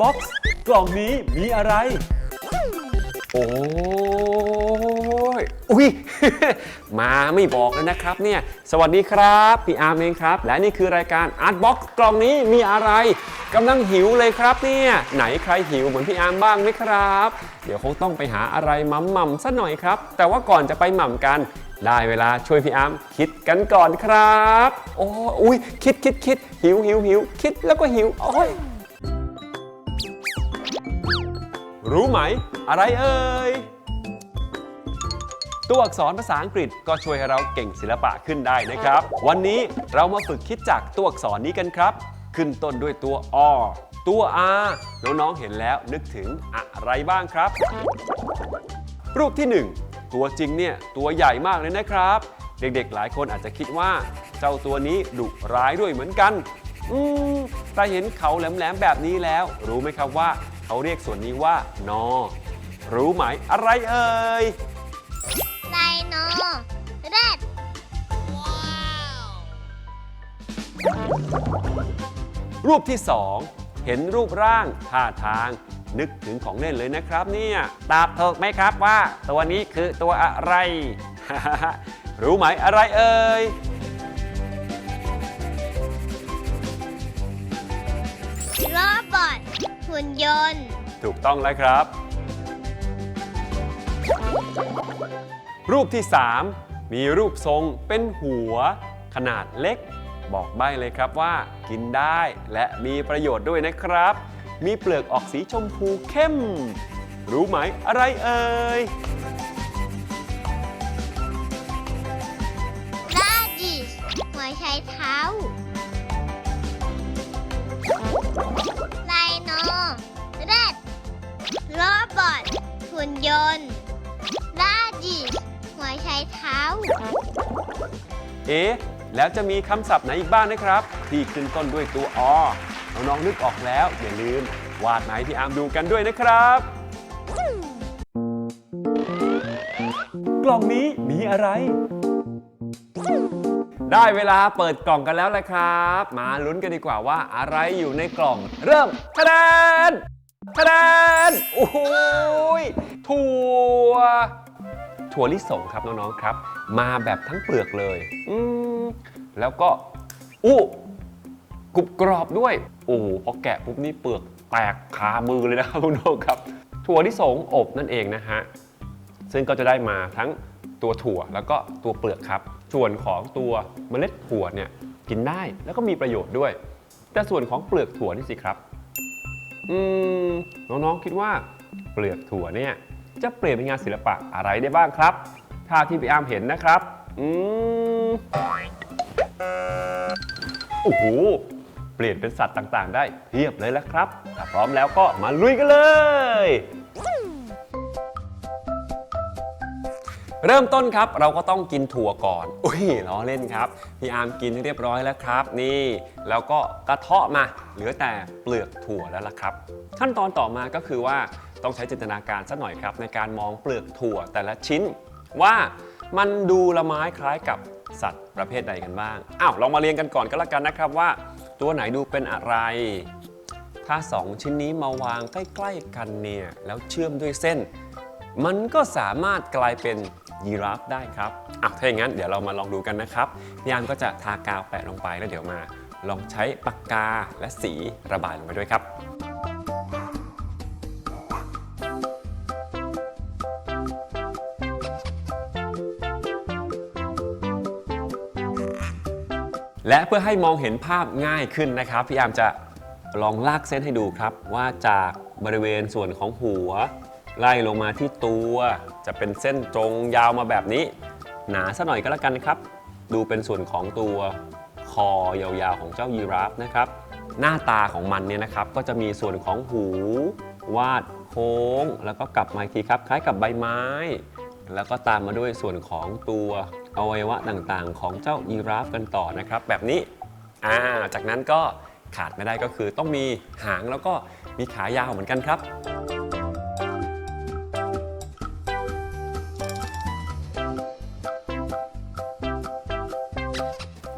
Box กล่องนี้มีอะไร โอ้ยอุ้ย มาไม่บอกเลยนะครับเนี่ย สวัสดีครับ พี่อาร์มเองครับ และนี่คือรายการ Art Box กล่องนี้มีอะไรกำลังหิวเลยครับเนี่ย ไหนใครหิวเหมือนพี่อาร์มบ้างไหมครับ เดี๋ยวคงต้องไปหาอะไรมั่มม่ำๆสักหน่อยครับ แต่ว่าก่อนจะไปหม่ำกัน ได้เวลาช่วยพี่อาร์มคิดกันก่อนครับ โอ้อุ้ยคิดคิดคิดหิวหิวหิวคิดแล้วก็หิวโอ้ย รู้ไหม อะไรเอ่ย ตัวอักษรภาษาอังกฤษก็ช่วยให้เราเก่งศิลปะขึ้นได้นะครับ วันนี้เรามาฝึกคิดจากตัวอักษรนี้กันครับ ขึ้นต้นด้วยตัวอตัว r น้องๆเห็นแล้วนึกถึงอะไรบ้างครับ รูปที่ 1 ตัวจริงเนี่ยตัวใหญ่มากเลยนะครับ เด็กๆหลายคนอาจจะคิดว่าเจ้าตัวนี้ดุร้ายด้วยเหมือนกัน อืมแต่เห็นเขาแหลมๆแบบนี้แล้ว รู้ไหมครับว่า เขาเรียกส่วนนี้ว่านอ รู้ไหมอะไรเอ่ย ไดโนเรดรูปที่ 2 เห็นรูปร่างท่าทาง นึกถึงของเล่นเลยนะครับ เนี่ยตอบถูกไหมครับว่า ตัวนี้คือตัวอะไร รู้ไหมอะไรเอ่ย หุ่นยนต์ ถูกต้องแล้วครับ รูปที่ 3 มีรูปทรงเป็นหัว ขนาดเล็ก บอกใบ้เลยครับว่า กินได้และมีประโยชน์ด้วยนะครับ มีเปลือกออกสีชมพูเข้ม รู้ไหมอะไรเอ่ยลาดิสหัวใช้เท้า บอทหุ่นยนต์ลาดิหัวใช้เท้า เอ๊ะแล้วจะมีคำศัพท์ไหนอีกบ้างนะครับ ที่ขึ้นต้นด้วยตัวอน้องๆนึกออกแล้ว อย่าลืม วาดไหมาให้พี่อาร์มดูกันด้วยนะครับ กล่องนี้มีอะไร ได้เวลาเปิดกล่องกันแล้วแหละครับ มาลุ้นกันดีกว่าว่าอะไรอยู่ในกล่อง เริ่มทะแดน ทะแดนโอ้ยถั่วถั่วลิสงครับน้องๆครับ มาแบบทั้งเปลือกเลย อืมแล้วก็อู้กรุบกรอบด้วย โอ้โหพอแกะปุ๊บนี่เปลือกแตกคามือเลยนะครับคุณผู้ครับ ถั่วลิสงอบนั่นเองนะฮะ ซึ่งก็จะได้มาทั้งตัวถั่วแล้วก็ตัวเปลือกครับ ส่วนของตัวเมล็ดถั่วเนี่ยกินได้แล้วก็มีประโยชน์ด้วย แต่ส่วนของเปลือกถั่วนี่สิครับ อืมน้องๆคิดว่าเปลือกถั่วเนี่ยจะเปลี่ยนเป็นงานศิลปะอะไรได้บ้างครับถ้าที่พี่อามเห็นนะครับ อืมโอ้โห เปลี่ยนเป็นสัตว์ต่างๆ ได้เพียบเลยแล้วครับ ถ้าพร้อมแล้วก็มาลุยกันเลย เริ่มต้นครับเราก็ต้องกินถั่วก่อน อุ้ยล้อเล่นครับ พี่อาร์มกินเรียบร้อยแล้วครับ นี่ แล้วก็กระเทาะมาเหลือแต่เปลือกถั่วแล้วล่ะครับ ขั้นตอนต่อมาก็คือว่าต้องใช้จินตนาการสักหน่อยครับ ในการมองเปลือกถั่วแต่ละชิ้น ว่ามันดูละไม้คล้ายกับสัตว์ประเภทใดกันบ้างอ้าวลองมาเรียงกันก่อนก็แล้วกันนะครับว่า ตัวไหนดูเป็นอะไร ถ้าสองชิ้นนี้มาวางใกล้ ๆ กันเนี่ยแล้วเชื่อมด้วยเส้น มันก็สามารถกลายเป็น ยีราฟได้ครับอะถ้าอย่างนั้นเดี๋ยวเรามาลองดูกันนะครับพี่ยามก็จะทากาวแปะลงไปแล้วเดี๋ยวมา ลองใช้ปากกาและสีระบายลงไปด้วยครับและเพื่อให้มองเห็นภาพง่ายขึ้นนะครับ พี่ยามจะลองลากเส้นให้ดูครับ ว่าจากบริเวณส่วนของหัว ไล่ลงมาที่ตัวจะเป็นเส้นตรงยาวมาแบบนี้ หนาสักหน่อยก็แล้วกันครับ ดูเป็นส่วนของตัวคอยาวๆของเจ้ายีราฟนะครับ หน้าตาของมันเนี่ยนะครับ ก็จะมีส่วนของหู วาดโค้ง แล้วก็กลับมาอีกทีครับคล้ายกับใบไม้ แล้วก็ตามมาด้วยส่วนของตัวอวัยวะต่างๆ ของเจ้ายีราฟกันต่อนะครับ แบบนี้อ่าจากนั้นก็ขาดไม่ได้ก็คือต้องมีหางแล้วก็มีขายาวเหมือนกันครับ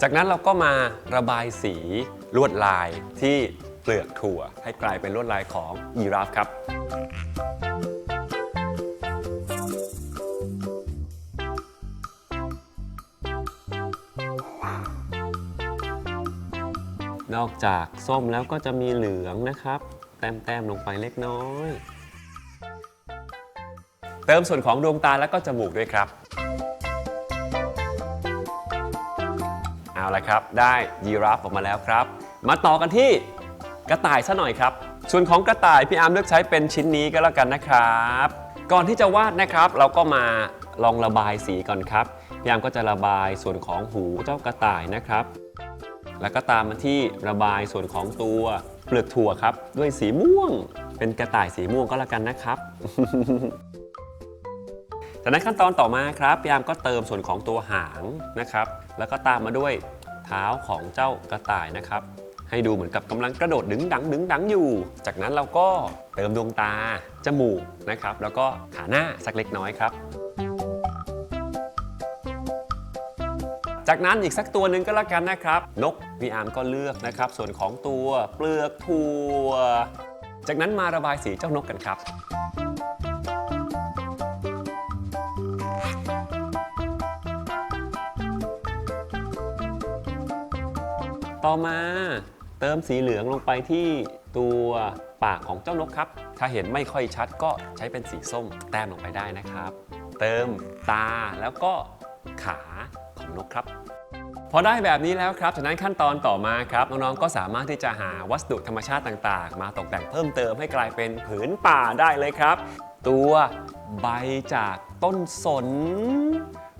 จากนั้นเราก็มาระบายสีลวดลายที่เปลือกถั่ว ให้กลายเป็นลวดลายของยีราฟครับ นอกจากส้มแล้วก็จะมีเหลืองนะครับ แต้มๆลงไปเล็กน้อย เติมส่วนของดวงตาแล้วก็จมูกด้วยครับ ละครับ ได้ยีราฟออกมาแล้วครับ มาต่อกันที่กระต่ายซะหน่อยครับ ส่วนของกระต่ายพี่อาร์มเลือกใช้เป็นชิ้นนี้ก็แล้วกันนะครับ ก่อนที่จะวาดนะครับ เราก็มาลองระบายสีก่อนครับพี่อาร์มก็จะระบายส่วนของหูเจ้ากระต่ายนะครับ แล้วก็ตามมาที่ระบายส่วนของตัวเปลือกถั่วครับ ด้วยสีม่วง เป็นกระต่ายสีม่วงก็แล้วกันนะครับจากนั้นขั้นตอนต่อมาครับพี่อาร์มก็เติมส่วนของตัวหางนะครับ แล้วก็ตามมาด้วย ท้าของเจ้ากระต่ายนะครับ ให้ดูเหมือนกับกำลังกระโดดดึงดังดึงดังอยู่ จากนั้นเราก็เติมดวงตา จมูกนะครับ แล้วก็ขาหน้าสักเล็กน้อยครับ จากนั้นอีกสักตัวหนึ่งก็แล้วกันนะครับ นกพี่อาร์มก็เลือกนะครับ ส่วนของตัวเปลือกถั่วจากนั้นมาระบายสีเจ้านกกันครับ ต่อมาเติมสีเหลืองลงไปที่ตัวปากของเจ้านกครับ ถ้าเห็นไม่ค่อยชัดก็ใช้เป็นสีส้มแต้มลงไปได้นะครับ เติมตาแล้วก็ขาของนกครับ พอได้แบบนี้แล้วครับ จากนั้นขั้นตอนต่อมาครับน้องๆก็สามารถที่จะหาวัสดุธรรมชาติต่างๆ มาตกแต่งเพิ่มเติมให้กลายเป็นผืนป่าได้เลยครับ ตัวใบจาก ต้นสน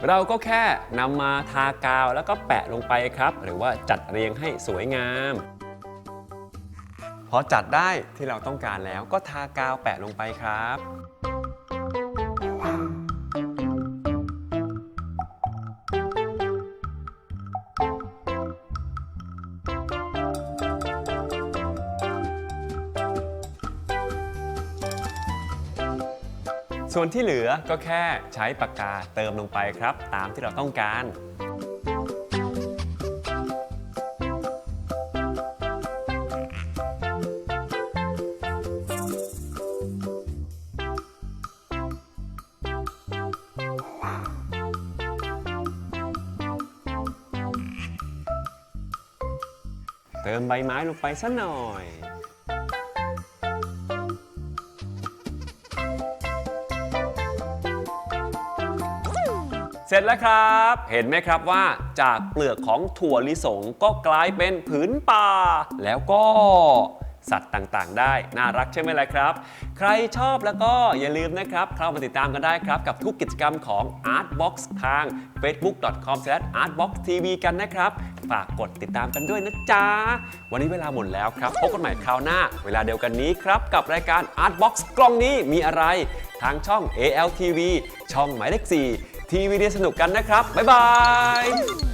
เราก็แค่นำมาทากาวแล้วก็แปะลงไปครับ หรือว่าจัดเรียงให้สวยงามพอจัดได้ที่เราต้องการแล้วก็ทากาวแปะลงไปครับ ส่วนที่เหลือก็แค่ใช้ปากกาเติมลงไปครับ ตามที่เราต้องการ เติมใบไม้ลงไปสักหน่อย สร็จแล้วครับ เห็นไหมครับว่าจากเปลือกของถั่วลิสงก็กลายเป็นผืนป่า แล้วก็สัตว์ต่างๆ ได้ น่ารักใช่ไหมล่ะครับ ใครชอบแล้วก็อย่าลืมนะครับ เข้ามาติดตามกันได้ครับ กับทุกกิจกรรมของ Artbox ทาง facebook.com/artboxtv กันนะครับ ฝากกดติดตามกันด้วยนะจ๊ะ วันนี้เวลาหมดแล้วครับ พบกันใหม่คราวหน้า เวลาเดียวกันนี้ครับ กับรายการ Artbox กล้องนี้มีอะไร ทางช่อง ALTV ช่องหมายเลข4 ทีวีเดียสนุกกันนะครับ บ๊ายบาย